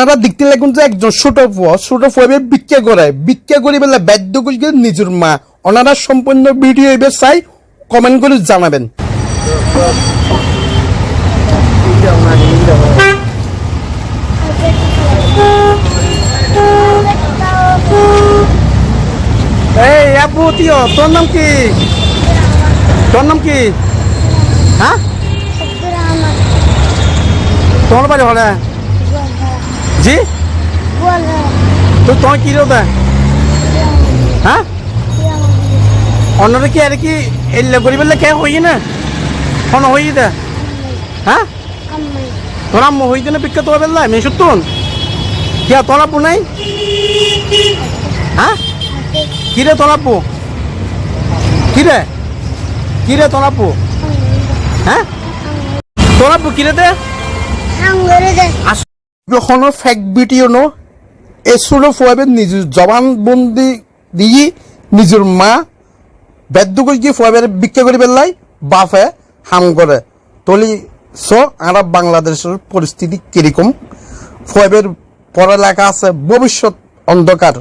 আপনারা দেখতে লাগুন যে একজন ছোট ফুয়া ছোট ফুয়াবে ভিক্ষা করে ভিক্ষা করি বলে বাধ্য করি নিজের মা। ওনারা সম্পূর্ণ ভিডিও এবার চাই কমেন্ট করে জানাবেন। এই আপু তিও তোর নাম কি? তোর নাম কি? হ্যাঁ? তোমার বাড়ি হলে? জি? তো তোমার কি রোদা হ্যাঁ? অন্যরা কি আর কি গরিবের কে হই না? কোন হই দে। হ্যাঁ? তোর আম্মু হই না বিখ্যাত হবে না মেয়ে সত্যন কি তোর আব্বু নাই? হ্যাঁ? কি রে তোর আব্বু? কি রে? কি রে তোর আব্বু? হ্যাঁ? তোর আব্বু কি রে দে? কখনো ফেক ন এসুলো ফুয়াবে নিজের জবানবন্দি দিয়ে নিজের মা বেদ্য করে গিয়ে ফুয়াবে বিক্রি করে পেলাই বাফে হাম করে তলি স আর বাংলাদেশের পরিস্থিতি কীরকম ফুয়াবের পড়ালেখা আছে ভবিষ্যৎ অন্ধকার